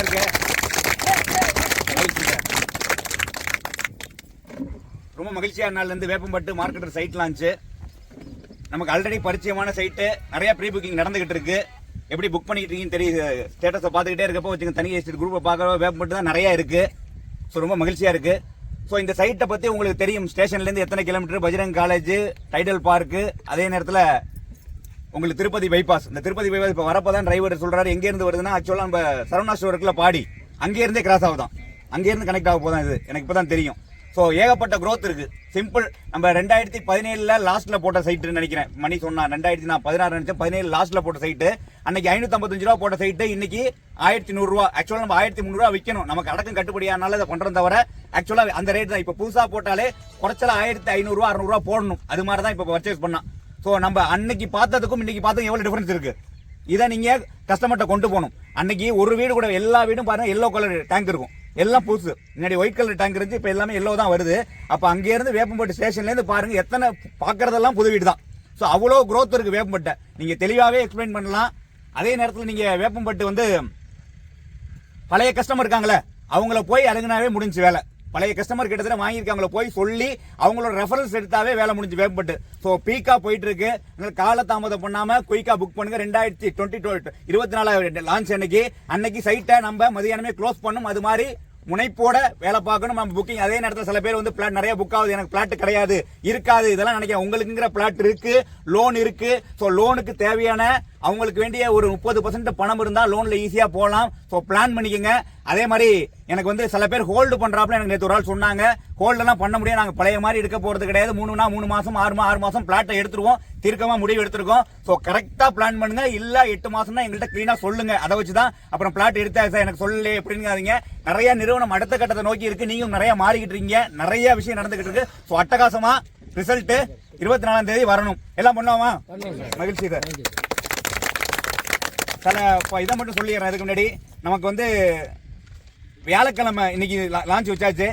நல்லா இருக்கு. ரொம்ப மகிழ்ச்சியான நாள்லேருந்து வேப்பம்பட்டு மார்க்கெட்டர் சைட் லான்ச்சு நமக்கு ஆல்ரெடி பரிச்சயமான சைட்டு நிறையா ப்ரீ புக்கிங் நடந்துகிட்டு இருக்கு. எப்படி புக் பண்ணிக்கிட்டு இருக்கீங்கன்னு தெரியுது ஸ்டேட்டஸை பார்த்துக்கிட்டே இருக்கப்போ வச்சுங்க தனி எஸ்டேட் குரூப்பை பார்க்குற வேப்பம்பட்டு தான் நிறையா இருக்குது ஸோ ரொம்ப மகிழ்ச்சியாக இருக்குது ஸோ இந்த சைட்டை பற்றி உங்களுக்கு தெரியும். ஸ்டேஷன்லேருந்து எத்தனை kilometre Bajrang college Tidel park அதே நேரத்தில் உங்களுக்கு திருப்பதி பைபாஸ் இந்த திருப்பதி பைபாஸ் இப்போ வரப்போ தான் டிரைவர் சொல்றாரு எங்கேருந்து வருதுன்னா ஆக்சுவலாக நம்ம சரவணா ஸ்டோர் பாடி. அங்கேருந்தே கிராஸ் ஆகுதான். அங்கேருந்து கனெக்ட் ஆக போதான் இது. எனக்கு இப்போ தான் தெரியும். ஸோ ஏகப்பட்ட க்ரோத் இருக்கு. சிம்பிள் நம்ம ரெண்டாயிரத்தி பதினேழில் லாஸ்ட்ல போட்ட சைட்டுன்னு நினைக்கிறேன். மணி சொன்னா ரெண்டாயிரத்தி நான் பதினாறு நினைச்சேன். பதினேழு லாஸ்ட்ல போட்ட சைட்டு அன்னைக்கு ஐநூற்றம்பத்தஞ்சு ரூபா போட்ட சைட்டு இன்னைக்கு ஆயிரத்தி நூறுரூவா ஆக்சுவலாக நம்ம ஆயிரத்தி முந்நூறுவா விற்கணும் நமக்கு அடக்கம் கட்டுப்படியானால இதை பண்றோம் தவிர ஆக்சுவலாக அந்த ரேட் தான். இப்போ புதுசாக போட்டாலே குறைச்சல ஆயிரத்தி ஐநூறுரூவா அறநூறுவா போடணும். அது மாதிரி தான் இப்போ பர்ச்சேஸ் பண்ணால் ஸோ நம்ம அன்னைக்கு பார்த்ததுக்கும் இன்னைக்கு பார்த்ததுக்கும் எவ்வளோ டிஃப்ரென்ஸ் இருக்கு? இதை நீங்கள் கஸ்டமர்கிட்ட கொண்டு போகணும். அன்னைக்கு ஒரு வீடு கூட எல்லா வீடும் பாருங்கள் எல்லோ கலர் டேங்க் இருக்கும். எல்லாம் புதுசு. முன்னாடி ஒயிட் கலர் டேங்க் இருந்துச்சு இப்போ எல்லாமே எல்லோ தான் வருது. அப்போ அங்கே இருந்து வேப்பம்பட்டு ஸ்டேஷன்லேருந்து பாருங்கள் எத்தனை பார்க்குறதெல்லாம் புது வீடு தான். ஸோ அவ்வளோ க்ரோத் இருக்குது வேப்பம்பட்டை. நீங்கள் தெளிவாகவே எக்ஸ்பிளைன் பண்ணலாம். அதே நேரத்தில் நீங்கள் வேப்பம்பட்டு வந்து பழைய கஸ்டமர் இருக்காங்களே அவங்கள போய் அணுகுனாவே முடிஞ்சு வேலை. பழைய கஸ்டமர் கிட்டத்தட்ட வாங்கியிருக்காங்கள போய் சொல்லி அவங்களோட ரெஃபரன்ஸ் எடுத்தாவே வேலை முடிஞ்சு வேப்பட்டு ஸோ பீக்கா போயிட்டு இருக்கு அதனால கால தாமதம் பண்ணாம குயிக்கா புக் பண்ணுங்க. ரெண்டாயிரத்தி டுவெண்ட்டி இருபத்தி நாலாவது லான்ச் அன்னைக்கு. அன்னைக்கு சைட்டை நம்ம மதியானமே க்ளோஸ் பண்ணும். அது மாதிரி முனைப்போட வேலை பார்க்கணும். நம்ம புக்கிங் அதே நேரத்தில் சில பேர் வந்து பிளாட் நிறைய புக் ஆகுது. எனக்கு பிளாட் கிடையாது. இருக்காது. இதெல்லாம் நினைக்கிறேன். உங்களுக்குங்கிற பிளாட் இருக்கு. லோன் இருக்கு. ஸோ லோனுக்கு தேவையான அவங்களுக்கு வேண்டிய ஒரு முப்பது பர்சன்ட் பணம் இருந்தா லோன்ல ஈஸியா போகலாம் ஸோ பிளான் பண்ணிக்கோங்க. அதே மாதிரி எனக்கு வந்து சில பேர் ஹோல்டு பண்றாப்புல எனக்கு நேற்று ஒரு ஆள் சொன்னாங்க. ஹோல்டெல்லாம் பண்ண முடியாது நாங்கள் பழைய மாதிரி எடுக்க போறது கிடையாது. மூணுனா மூணு மாசம் ஆறு மா ஆறு மாசம் பிளாட்டை எடுத்துருவோம். தீர்க்கமா முடிவு எடுத்திருக்கோம். ஸோ கரெக்டா பிளான் பண்ணுங்க. இல்ல எட்டு மாசம்னா எங்கள்கிட்ட கிளீனா சொல்லுங்க. அதை வச்சு தான் அப்புறம் பிளாட் எடுத்தா சார் எனக்கு சொல்லல எப்படிங்காதீங்க. நிறைய நிறுவனம் அடுத்த கட்டத்தை நோக்கி இருக்கு. நீங்களும் நிறைய மாறிக்கிட்டு இருக்கீங்க. நிறைய விஷயம் நடந்துகிட்டு இருக்கு. ஸோ அட்டகாசமா ரிசல்ட் இருபத்தி நாலாம் தேதி வரணும். எல்லாம் பண்ணுவோமா? மகிழ்ச்சி சார். சில இப்போ இதை மட்டும் சொல்லிடுறேன் இதுக்கு முன்னாடி. நமக்கு வந்து வியாழக்கிழமை இன்னைக்கு லான்ச் வச்சாச்சு.